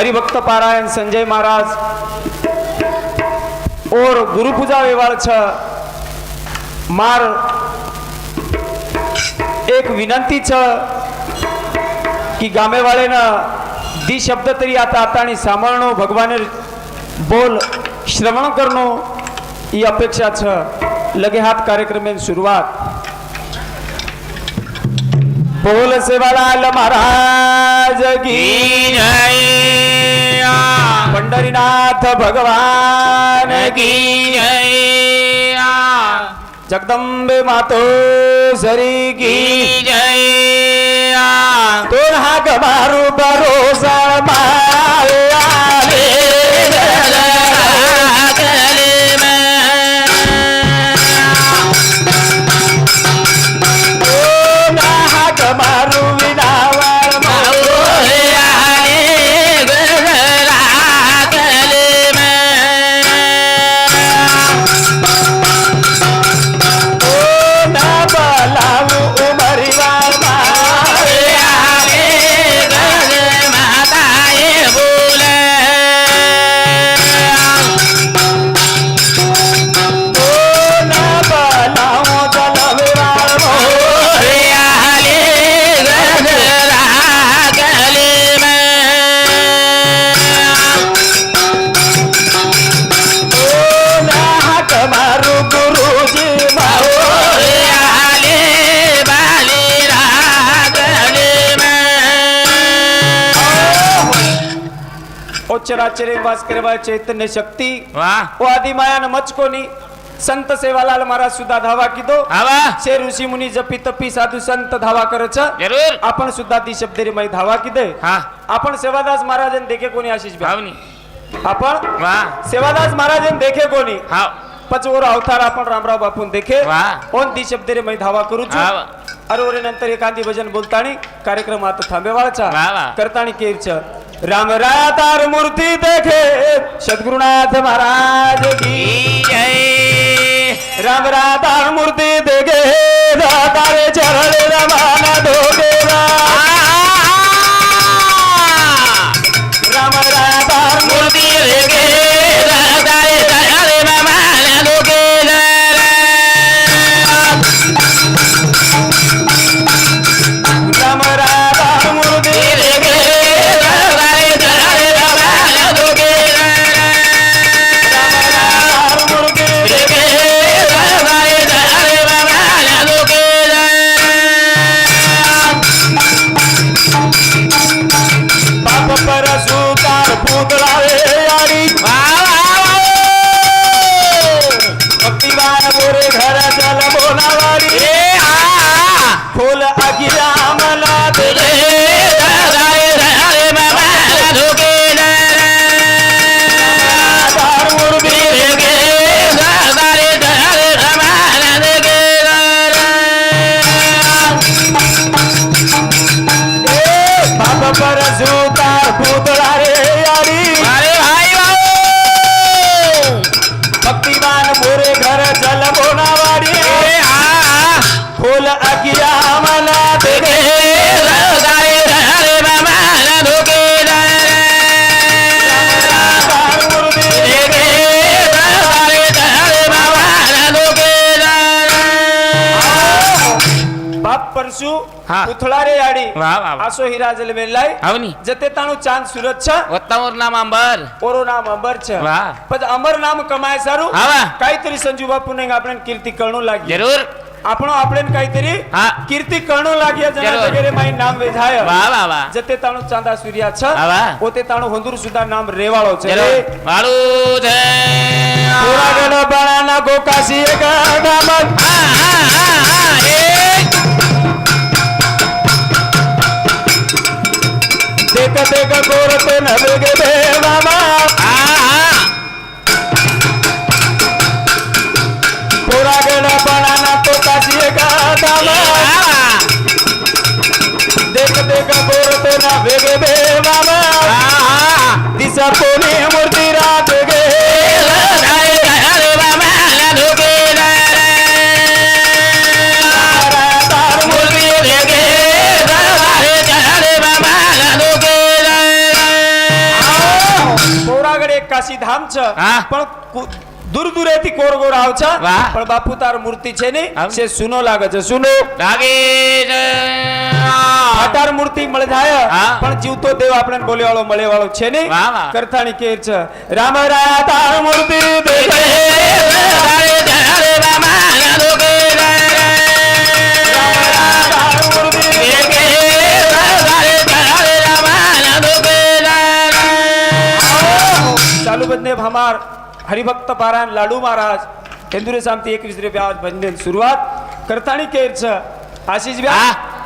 हरिभक्त पारायण संजय महाराज और गुरुपूजा वेवाळ छ। मार एक विनंती छ की गामेवाळेनं दी शब्द तरी आता आता आणि सांभाळणं भगवान बोल श्रवण करनो ही अपेक्षा छ। लगे हाथ कार्यक्रम कार्यक्रमेन शुरुआत बोल सेवालाल महाराज की पंढरीनाथ भगवान की जगदंबे मातो सरी की दोन हाक मारू भरोसा मारे उच्चराचरे वास करवा चैतन्य शक्ती. वाह ओ आदि मायान मचकोनी संत सेवालाल महाराज सुद्धा धावा किदो आवा शे ऋषी मुनी जपी तपी साधू संत धावा करच. जरूर. आपण सुद्धा ती शब्देरी मै धावा किदे हा. आपण सेवादास महाराजन देखे कोणी आशिष. भावनी. आपण? वाह सेवादास महाराजन देखे कोणी? हा पचवर अवतार आपण रामराव बापून देखे. ओन ती शब्देरी मै धावा करू हा. अरे नंतर एखादी भजन बोलतानी कार्यक्रम आता थांबेवाळचा. करतानी केरच. राम रातार मूर्ती देखे सद्गुरुनाथ महाराज की। राम रातार मूर्ती देखे दातारे चरण रमाना दोगे बाप पर हा. पुथळा रे आडी वा, वा, वा. असो ही राजल वेलाय అవుని जते ताणू चांद सूरज छ उत्तम और नाम अंबर पोरो नाम अमर छ वा. पण अमर नाम कमाय सारू हा वा. काहीतरी संजू बापू ने आपण कीर्ती कळणू लागली जरूर आपण आपण काहीतरी हा. कीर्ती कळणू जना वगैरे माई नाम वेधाय वा वा वा जते ताणू चांदा सूर्या छ वा. ओते ताणू होंदूर सुद्धा नाम रेवाळो छ रे. जरूर जय पुरा गण बाळाना गोकाशी एक गामन. हा, हा, हा, हा. एक, नवेगे बे बाबा. पुरागड बळाना गोकाशी एक दामन वा, देख देख गोरते नवेगे बे बाबा. दिसा कोणी કાશી ધામ છે. પણ દૂર દૂરેથી કોર કોર આવ છે પણ બાપુ તાર મૂર્તિ છે ને છે સુનો લાગે છે સુનો લાગે છે અટાર મૂર્તિ મળે જાય. પણ જીવતો દેવ આપણે બોલે વાળો મળે વાળો છે ને. કરથાણી કેર છે રામ રાયા તાર મૂર્તિ. તારે हरिभक्त पारायण लाडू महाराज इंदुरे सामती एकवीस रुपया आज भजन सुरुवात करताणी केरच आशिष व्या.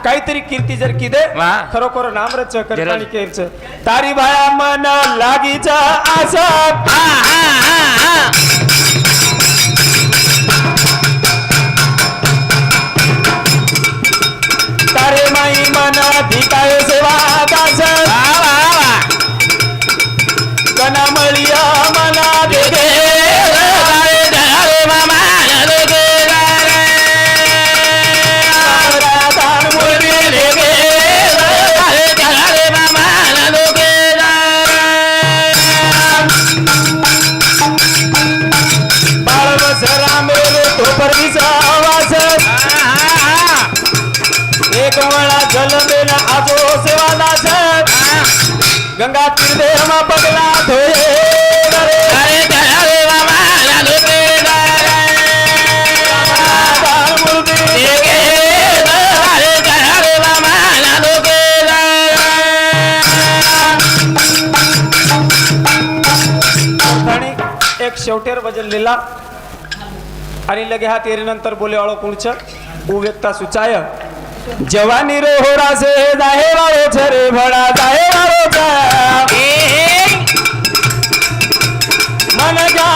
काहीतरी कीर्ती जर किदे वा. खरोखर नाम रच करताणी जरूर. केरच तारी भाया मन लागीचा आसा एक वळा जलमेल आजो सेवा दास गंगा तीर्थेमा पगला धोये रे. दान मूर्ती आणि एक शेवटेर बजललेला आणि लगे हा तेरीनंतर बोले वाळो कुणच? उव्यक्ता सुचाय. जवानी रो हो रासे जाहे वाळो छरे भडा जाहे वाळो छा. मन घ्या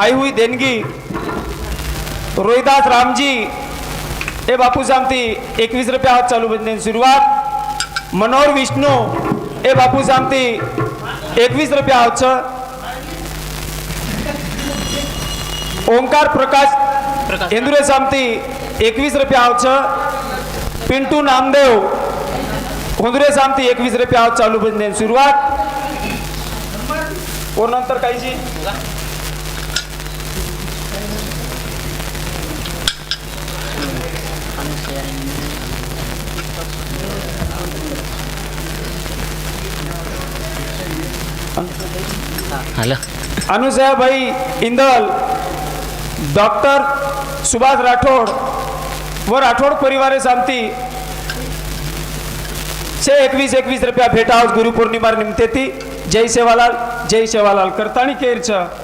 आई हुई देणगी रोहिदास रामजी हे बापू सांगती एकवीस रुपये आहोत चालू बजने सुरुवात. मनोहर विष्णू हे बापू सांगती एकवीस रुपये आहोत ओंकार प्रकाश इंदुरे सांगती एकवीस रुपये आहोत पिंटू नामदेव होंदुरे सांगती एकवीस रुपये आहोत चालू बजने सुरुवात. और नंतर हॅलो अनुसयाबाई इंदल डॉक्टर सुभाष राठोड व राठोड परिवारे सामती से एकवीस एकवीस रुपया भेटा गुरुपौर्णिमा निमित्ते ती जय सेवालाल जय सेवालाल करताणी केरचं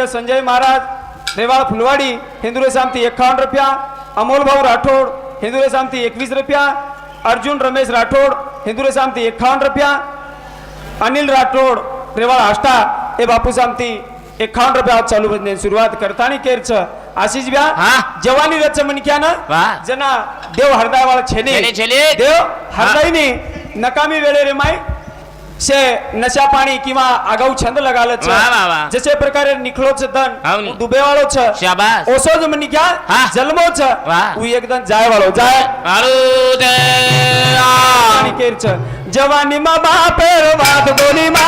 गुरुवर्य संजय महाराज रेवाळ फुलवाडी हिंदुरे सामती एकावन्न रुपया अमोल भाऊ राठोड हिंदुरे सामती एकवीस रुपया अर्जुन रमेश राठोड हिंदुरे सामती एकावन्न रुपया अनिल राठोड रेवाळ आष्टा हे बापू सामती एकावन्न रुपया चालू बंदे सुरुवात करताना केरच आशिष ब्या. जवानी रच मनक्यानं वा. जना देव हरदायवाळ छेने. देव हरदायनी नकामी वेळे रे माय शे नशा पाणी किंवा आगाऊ छंद लगाल वा, वा, वा. जसे प्रकारे निखळोच हाव दन नी. डुबेवाळो छ शाबास ओसो जमनी क्या हा. जन्मो छ वा. मारुत आणि केरच जवानी मा बापेर वाद बोली मानो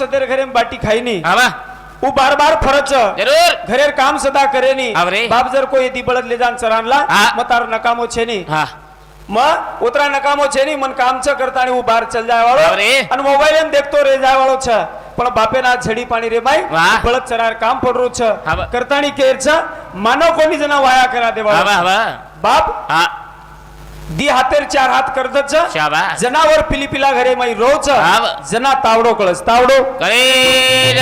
सदर घरे बाटी खाईनी आवा उ बार बार फरच. जरूर. घरेर काम सदा करेनी. आवरे. बाप जर कोई दी बळद ले जान चरानला हा. मग तार नकामो छेनी. हा. मग उतरा नकामो छेनी मन काम छ करता आणि उ बार चल जाय आवरे. आणि मोबाईल एम देखतो रे जाय वाळो छ. पण बापे ना झडी पाणी रे वाह. बळद चरार काम पडरो छ. हाव. करतानी केर छ मानव कोणी जना वाया करा देवा बाप हा. दी हातेर चार हात करतच शाबास. जनावर पिली पिला घरे माई रोच हाव. जना तावडो कळस तावडो. करे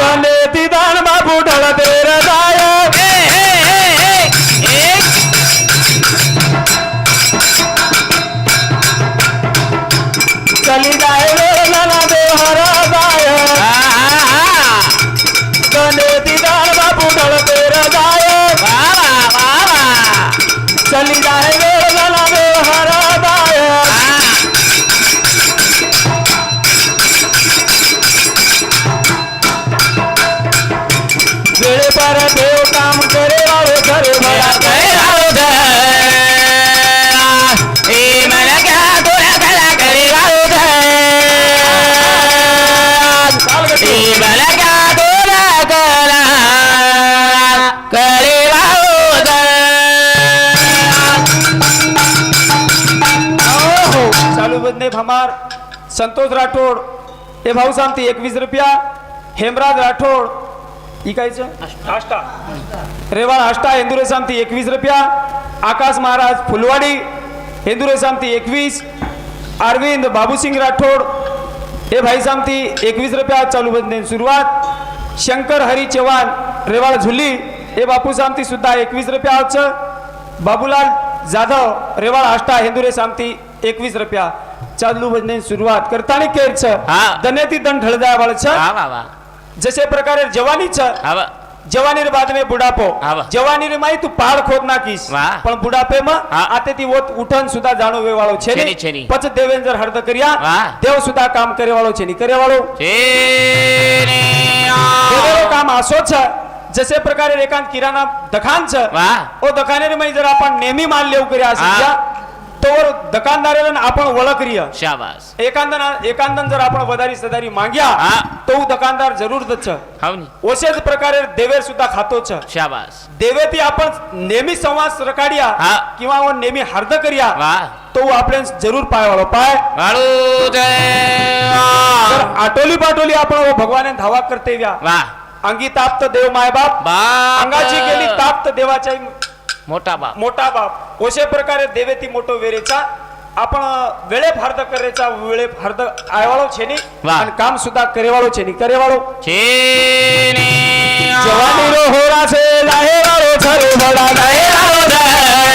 कने दिदान बाबू ढळ तेर जाय. चली संतोष राठोड हे भाऊ सांगते एकवीस रुपया. हेमराज राठोड. इकायचं रेवाळ आष्टा हिंदुरे सांगते एकवीस रुपया. आकाश महाराज फुलवाडी हिंदुरे सांगते एकवीस. अरविंद बाबूसिंग राठोड. हे भाई सांगती एकवीस रुपया चालू बंदे सुरुवात. शंकर हरी चव्हाण रेवाळ झुली हे बापू सांगती सुद्धा एकवीस रुपया बाबूलाल जाधव रेवाळ आष्टा हिंदुरे सांगती एकवीस रुपया. सुरुवात करताना केरच हा. दनेती दंड ढळदाय बाळच जसे प्रकारे जवानीच जवानी रे बाद में बुढ़ापो हा वा. जवानी रे माई तू पहाड़ खोद नाखीस वाह. पण बुढ़ापे में हा. आते ती वोत उठन सुद्धा जाणो वे वाळो छेनी छेनी, छेनी. पच देवेंजर हर्द करिया वाह. देव सुद्धा काम करे वाळो छेनी करे वाळो देवेरो काम असो छ जसे प्रकारे एकांत किराणा दखान छ. ओ दखाने रे माई जर आपण नेहमी माल लेव करी हा. तोवर दुकानदाराला आपण ओळख रिया शाबास. एकांदन एकांदन जर आपण वदारी सदारी माग्या हा. तो दुकानदार जरूर दच हावनी ओसेच प्रकारे देवेर सुद्धा खातोच शाबास. देवे ती आपण नेहमी संवाद रकाडिया हा. किंवा व नेहमी हार्द करिया वा. तो आपल्या जरूर पाय वाळो. पाय. आटोली पाटोली आपण व भगवाने धावा करते व्या. वा. अंगी ताप्त देव मायबाप. बाप अंगाची गेली ताप्त देवाच्या मोठा बाप. मोठा बाप. अशा प्रकारे देवे ती मोठो वेरेचा आपण वेळे फार्द करेचा वेळे फार्द आयवाळो छेनी. आणि काम सुद्धा करेवाळो छेनी. करेवाळो. छेने. जवानी रो लाहे वाळो छरे बडा लाहे वाळो